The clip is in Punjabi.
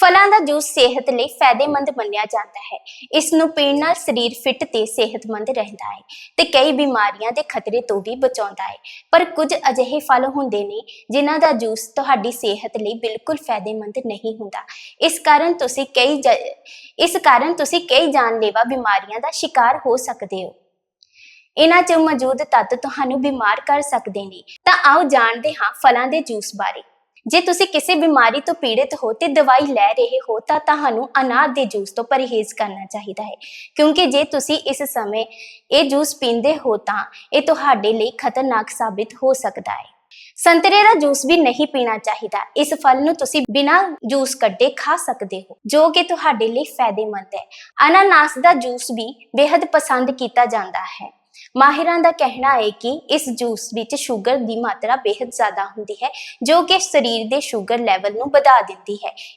ਫਲਾਂ ਦਾ ਜੂਸ ਸਿਹਤ ਲਈ ਫਾਇਦੇਮੰਦ ਮੰਨਿਆ ਜਾਂਦਾ ਹੈ। ਇਸ ਨੂੰ ਪੀਣ ਨਾਲ ਸਰੀਰ ਫਿੱਟ ਤੇ ਸਿਹਤਮੰਦ ਰਹਿੰਦਾ ਹੈ ਤੇ ਕਈ ਬਿਮਾਰੀਆਂ ਦੇ ਖਤਰੇ ਤੋਂ ਵੀ ਬਚਾਉਂਦਾ ਹੈ। ਪਰ ਕੁਝ ਅਜਿਹੇ ਫਲ ਹੁੰਦੇ ਨੇ ਜਿਨ੍ਹਾਂ ਦਾ ਜੂਸ ਤੁਹਾਡੀ ਸਿਹਤ ਲਈ ਬਿਲਕੁਲ ਫਾਇਦੇਮੰਦ ਨਹੀਂ ਹੁੰਦਾ। ਇਸ ਕਾਰਨ ਤੁਸੀਂ ਕਈ ਜ- ਇਸ ਕਾਰਨ ਤੁਸੀਂ ਕਈ ਜਾਨਲੇਵਾ ਬਿਮਾਰੀਆਂ ਦਾ ਸ਼ਿਕਾਰ ਹੋ ਸਕਦੇ ਹੋ। ਇਹਨਾਂ 'ਚ ਮੌਜੂਦ ਤੱਤ ਤੁਹਾਨੂੰ ਬਿਮਾਰ ਕਰ ਸਕਦੇ ਨੇ। ਤਾਂ ਆਓ ਜਾਣਦੇ ਹਾਂ ਫਲਾਂ ਦੇ ਜੂਸ ਬਾਰੇ। ਜੇ ਤੁਸੀਂ ਕਿਸੇ ਬਿਮਾਰੀ ਤੋਂ ਪੀੜਿਤ ਹੋ ਤੇ ਦਵਾਈ ਲੈ ਰਹੇ ਹੋ ਤਾਂ ਤੁਹਾਨੂੰ ਅਨਾਰ ਦੇ ਜੂਸ ਤੋਂ ਪਰਹੇਜ਼ ਕਰਨਾ ਚਾਹੀਦਾ ਹੈ। ਕਿਉਂਕਿ ਜੇ ਤੁਸੀਂ ਇਸ ਸਮੇਂ ਇਹ ਜੂਸ ਪੀਂਦੇ ਹੋ ਤਾਂ ਇਹ ਤੁਹਾਡੇ ਲਈ ਖਤਰਨਾਕ ਸਾਬਿਤ ਹੋ ਸਕਦਾ ਹੈ। ਸੰਤਰੇ ਦਾ ਜੂਸ ਵੀ ਨਹੀਂ ਪੀਣਾ ਚਾਹੀਦਾ। ਇਸ ਫਲ ਨੂੰ ਤੁਸੀਂ ਬਿਨਾਂ ਜੂਸ ਕੱਢੇ ਖਾ ਸਕਦੇ ਹੋ, ਜੋ ਕਿ ਤੁਹਾਡੇ ਲਈ ਫਾਇਦੇਮੰਦ ਹੈ। ਅਨਾਨਾਸ ਦਾ ਜੂਸ ਵੀ ਬੇहद ਪਸੰਦ ਕੀਤਾ ਜਾਂਦਾ ਹੈ। ਮਾਹਿਰਾਂ ਦਾ ਕਹਿਣਾ ਹੈ ਕਿ ਇਸ ਜੂਸ ਵਿੱਚ ਸ਼ੂਗਰ ਦੀ ਮਾਤਰਾ ਬੇहद ਜ਼ਿਆਦਾ ਹੁੰਦੀ ਹੈ, ਜੋ ਕਿ ਸਰੀਰ ਦੇ ਸ਼ੂਗਰ ਲੈਵਲ ਨੂੰ ਵਧਾ ਦਿੰਦੀ ਹੈ।